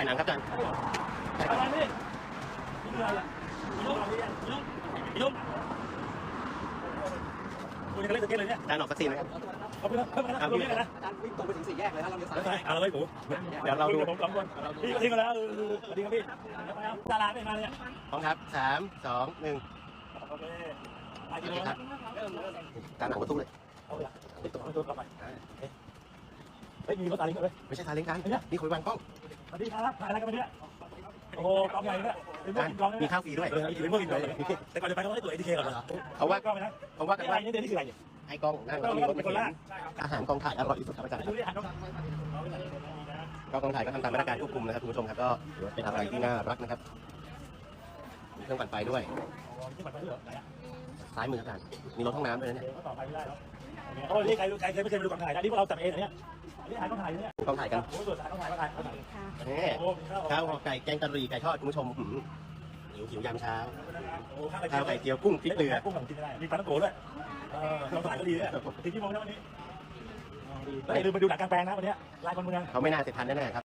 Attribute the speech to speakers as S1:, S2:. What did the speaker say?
S1: ายหนังครับอาจารย์
S2: อะไรนี่นี่คืออะไรอะยุ่งยุ่งยุ่งคุณจะเล่นสเก็ตเลยเนี่ย
S1: อาจารย์ออกสักซีนไหมครับ
S2: เอาไปนะเอาไปนะเอาไปนะ
S3: อาจารย์วิ่งตรงไปถึงสี่แยกเลยนะเราเลี้ยวซ้าย
S2: เอาเลยผม
S1: เดี๋ยวเราดู
S2: ผมสองคนพี่ก็ทิ้งกันแล้วสวัสดีครับพี่ดาราไม่มาเนี่ย
S1: พร้อมครับสามสองหนึ่ง
S2: โอเคไปกิน
S1: เล้
S2: ว
S1: ครับอาจารย์หนังมาสู้เลย
S2: เอาละไปตัวตัวกลับไปเฮ้ยมีรถตาลิงด้วย
S1: ไม่ใช่ทาเล้งกันนี่คุยวางกล้อง
S2: สวัสดีครับถ่ายอะไรกันมาเนี่ยโอ้โหกองใหญ่เนี่ยเป็นพว
S1: อากจารย์
S2: กินกอง
S1: มี
S2: เนี่ย
S1: ข้าวฟรีด้วย
S2: เออเป็นพวกกินกองแต่ก่อนจะไปต้องให้ตัวเอทีเคก่อนเหรอ
S1: เพราะว่า
S2: กล้องไปนะ
S1: เพราะว่า
S2: ไอ้
S1: กัน
S2: ไร
S1: ว่า
S2: นี่เดี๋ยวนี่คืออะไรเนี่ย
S1: ให้กล้องนั่ง
S2: กล้อง
S1: มี
S2: แล้ว
S1: รถ
S2: เป็น
S1: มา
S2: คน
S1: เข็
S2: ล่าง
S1: นอาหารกองถ่ายอร่อยที่สุดครับอาจารย์
S2: ดูดิหันกล้อง
S1: ก็กองถ่ายก็ทำตามมาตรการควบคุมนะครับคุณผู้ชมครับก็ถือว่าเป็นอะไรที่น่ารักนะครับมีเครื่องปั่นไฟด้วย
S2: ที่ปัดไปด้วยเหรอไหนอะ
S1: ซ้ายมือครับอาจารย์มีรถห้องน้ำด้วยนะเนี่ย
S2: ก็ต่อไปไม่ได้แล้วโอ้ยนี่ใครใครเคยไม่เคยไปดูกองถ่ายนะนี่พวกเราจับเองเนี่ย นี่ถ่ายกองถ่ายเนี่ย
S1: กองถ่ายกัน
S2: โอ้ยตรวจถ่ายกองถ่ายกองถ่ายกองถ่าย
S1: นี่
S2: โอ้ข้าว
S1: ข้าวห่อไก่แกงกะหรี่ไก่ทอดคุณผู้ชมหืมหิวหิวยามเช้า
S2: โอ้ข้าว
S1: ข้าวไก่เจียวกุ้งพริกเกลือ
S2: กุ้งของกินได้มีปลาตะโกด้วยเออเราถ่ายก็ดีเนี่ยถึงกี่โมงแล้ววันนี้ไม่ลืมไปดูหนังกลางแปลงนะวันนี้ลายคนเมือง
S1: เขาไม่น่าเสร็จทันแน่ๆครับ